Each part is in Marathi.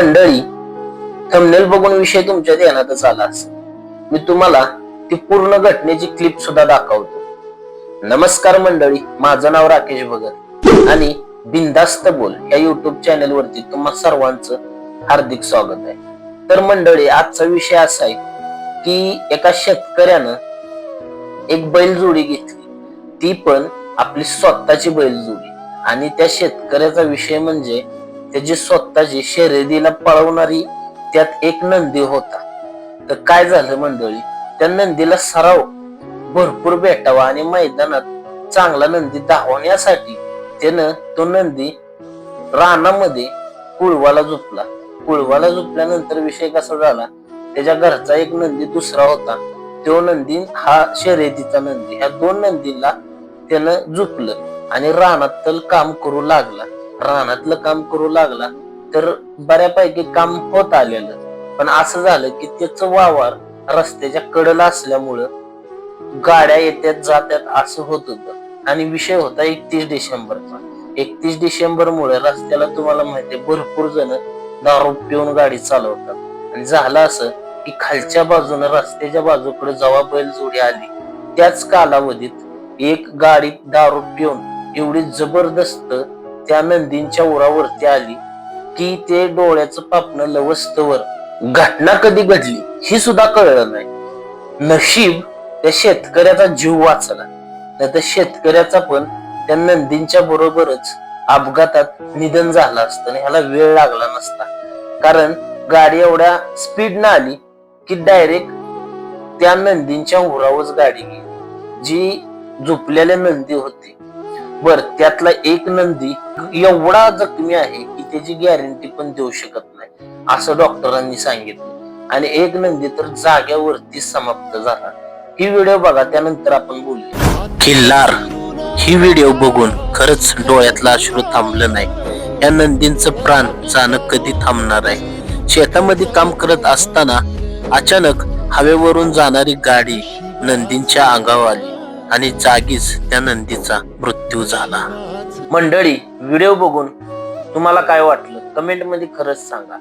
मंडळी थंबनेल बघून विषय तुमच्या ध्यानातच आला असेल. मी तुम्हाला ती पूर्ण घटनेची क्लिप सुद्धा दाखवतो. नमस्कार मंडळी माझं नाव राकेश भगत. आणि बिंदास्त बोल या युट्यूब चॅनल वरती तुम्हा सर्वांचं हार्दिक स्वागत आहे. तर मंडळी आजचा विषय असा आहे की एका शेतकऱ्यानं एक बैलजोडी घेतली. ती पण आपली स्वतःची बैलजोडी आणि त्या शेतकऱ्याचा विषय म्हणजे त्याची स्वतःची शर्यतीला पळवणारी त्यात एक नंदी होता. तर काय झालं मंडळी? त्या नंदीला सराव भरपूर भेटावा आणि मैदानात चांगला नंदी धावण्यासाठी त्यानं तो नंदी रानामध्ये कुळवाला झोपला. कुळवाला झोपल्यानंतर विषय कसा झाला? त्याच्या घरचा एक नंदी दुसरा होता. तो नंदी हा शर्यतीचा नंदी. ह्या दोन नंदीला त्यानं झुपलं आणि रानातलं काम करू लागला. रानातलं काम करू लागला तर बऱ्यापैकी काम होत आलेलं. पण असं झालं की त्याचं वावर रस्त्याच्या कडेला असल्यामुळं गाड्या येत्यात जात्यात असं होत होतं. आणि विषय होता एकतीस डिसेंबरचा. एकतीस डिसेंबर मुळे रस्त्याला तुम्हाला माहितीये भरपूर जण दारू पिऊन गाडी चालवतात. आणि झालं असं की खालच्या बाजूने रस्त्याच्या बाजूकडे जेव्हा बैल जोडी आली त्याच कालावधीत एक गाडी दारू पिऊन एवढी जबरदस्त त्या नंदींच्या उरावरती आली की ते डोळ्याचं पापणं लवस्तवर घटना कधी घडली ही सुद्धा कळलं नाही. नशीब त्या शेतकऱ्याचा जीव वाचला. नाही तर शेतकऱ्याचा पण त्या नंदींच्या बरोबरच अपघातात निधन झालं असतं आणि ह्याला वेळ लागला नसता. कारण गाडी एवढ्या स्पीड न आली की डायरेक्ट त्या नंदींच्या उरावच गाडी गेली जी झोपलेल्या नंदी होती. बर त्यातला एक नंदी एवढा जखमी आहे की त्याची गॅरंटी पण देऊ शकत नाही असं डॉक्टरांनी सांगितलं. आणि एक नंदी तर जाग्यावरती समाप्त झाला. ही व्हिडिओ बघा त्यानंतर आपण बोलू किल्लार ही व्हिडिओ बघून खरंच डोळ्यातलं अश्रू थांबलं नाही. या नंदींचं प्राण जाणं कधी थांबणार आहे? शेतामध्ये काम करत असताना अचानक हवेवरून जाणारी गाडी नंदींच्या अंगावर आली. आणि जागीच त्या नंदीचा मृत्यू झाला. मंडळी व्हिडिओ बघून तुम्हाला काय वाटलं? कमेंटमध्ये खरंच सांगा.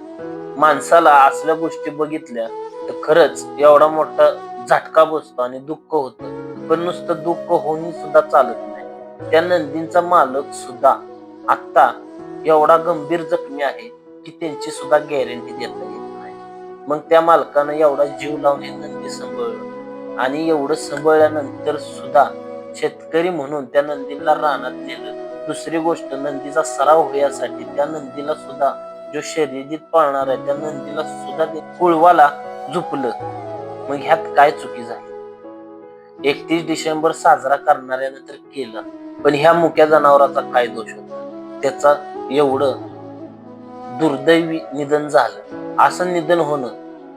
माणसाला असल्या गोष्टी बघितल्या तर खरंच एवढा मोठा झटका बसतो आणि दुःख होतं. पण नुसतं दुःख होऊन सुद्धा चालत नाही. त्या नंदींचा मालक सुद्धा आता एवढा गंभीर जखमी आहे की त्यांची सुद्धा गॅरंटी देता येत नाही. मग त्या मालकानं एवढा जीव लावून हे नंदी सांभाळलं. आणि एवढं संभळल्यानंतर सुद्धा शेतकरी म्हणून त्या नंदीला रानात नेलं दुसरी गोष्ट नंदीचा सराव होण्यासाठी त्या नंदीला सुद्धा जो शर्यतीत पाळणार आहे त्या नंदीला सुद्धा ते कुळवाला झुपलं. मग ह्यात काय चुकी झाली? एकतीस डिसेंबर साजरा करणाऱ्यानं तर केलं पण ह्या मुक्या जनावराचा काय दोष होता? त्याचा एवढं दुर्दैवी निधन झालं. असं निधन होणं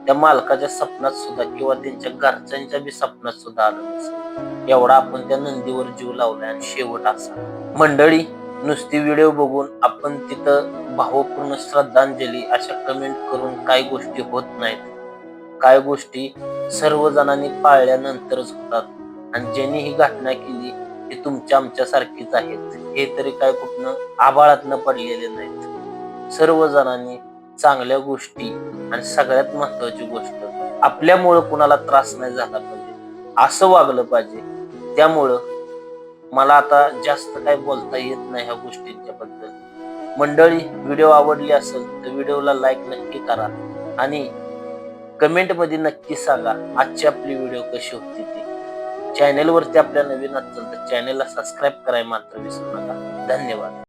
त्या मालकाच्या सपनात सुद्धा किंवा त्यांच्या घरच्यांच्या बी सपनात सुद्धा आलं नसेल एवढा आपण त्या नंदीवर जीव लावलाय आणि शेवट असा. मंडळी नुसती व्हिडिओ बघून आपण तिथं भावपूर्ण श्रद्धांजली अशा कमेंट करून काही गोष्टी होत नाहीत. काय गोष्टी सर्व जणांनी पाळल्यानंतरच होतात. आणि ज्यांनी ही घटना केली ते तुमच्या आमच्यासारखीच आहेत. हे तरी काय कुठनं आबाळात न पडलेले नाहीत. सर्व जणांनी चांगल्या गोष्टी आणि सगळ्यात महत्वाची गोष्ट आपल्यामुळं कुणाला त्रास नाही झाला पाहिजे. असं वागलं पाहिजे. त्यामुळं मला आता जास्त काय बोलता येत नाही ह्या गोष्टींच्या बद्दल. मंडळी व्हिडिओ आवडली असेल तर व्हिडिओला लाईक नक्की करा आणि कमेंटमध्ये नक्की सांगा आजची आपली व्हिडिओ कशी होती ती. चॅनेलवरती आपल्या नवीन असेल तर चॅनेलला सबस्क्राईब करायला मात्र विसरू नका. धन्यवाद.